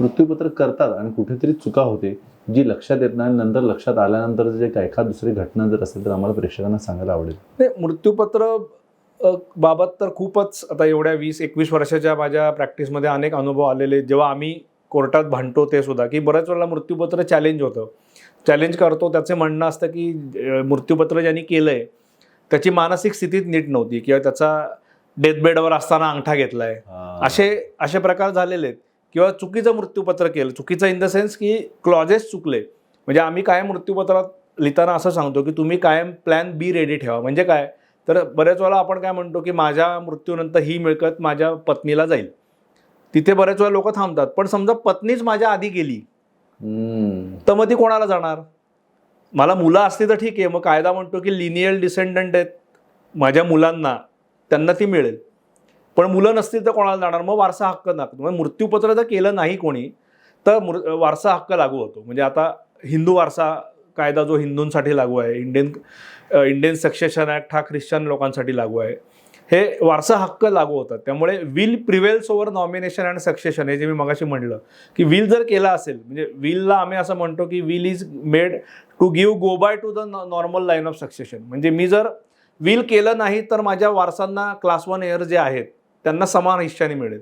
मृत्यूपत्र करतात आणि कुठेतरी चुका होते जी लक्षात येत नाही. नंतर लक्षात आल्यानंतर जे काही एखाद दुसरी घटना जर असेल तर आम्हाला प्रेक्षकांना सांगायला आवडेल. नाही मृत्यूपत्र बाबत तर खूपच आता एवढ्या वीस एकवीस वर्षाच्या माझ्या प्रॅक्टिसमध्ये अनेक अनुभव आलेले. जेव्हा आम्ही कोर्टात भांडतो ते सुद्धा की बऱ्याच वेळेला मृत्यूपत्र चॅलेंज होतं. चॅलेंज करतो त्याचे म्हणणं असतं की मृत्यूपत्र ज्यांनी केलं आहे त्याची मानसिक स्थितीत नीट नव्हती किंवा त्याचा डेथ बेडवर असताना अंगठा घेतलाय. असे असे प्रकार झालेले आहेत. किंवा चुकीचं मृत्यूपत्र केलं. चुकीचं इन द सेन्स की क्लॉजेस चुकले. म्हणजे आम्ही कायम मृत्यूपत्रात लिहिताना असं सांगतो की तुम्ही कायम प्लॅन बी रेडी ठेवा. म्हणजे काय? तर बऱ्याच वेळा आपण काय म्हणतो की माझ्या मृत्यूनंतर ही मिळकत माझ्या पत्नीला जाईल. तिथे बऱ्याच वेळा लोक थांबतात. पण समजा पत्नीच माझ्या आधी गेली. तर मग ती कोणाला जाणार? मला मुलं असली तर ठीक आहे. मग कायदा म्हणतो की लिनियल डिसेंडंट आहेत. माझ्या मुलांना त्यांना ती मिळेल. पण मुलं नसतील तर कोणाला जाणार? मग वारसा हक्क लागतो मग मृत्यूपत्र जर केलं नाही कोणी तर मृ वारसा हक्क लागू होतो. म्हणजे आता हिंदू वारसा कायदा जो हिंदूंसाठी लागू आहे इंडियन इंडियन सक्सेशन ॲक्ट हा ख्रिश्चन लोकांसाठी लागू आहे. हे वारसा हक्क लागू होतात. त्यामुळे will prevails over nomination and succession हे जे मी मगाशी म्हटलं की विल जर केला असेल म्हणजे विलला आम्ही असं म्हणतो की will is made to give go by to the normal line of succession. म्हणजे मी जर विल केलं नाही तर माझ्या वारसांना क्लास वन एअर जे आहेत त्यांना समान हिश्शाने मिळेल.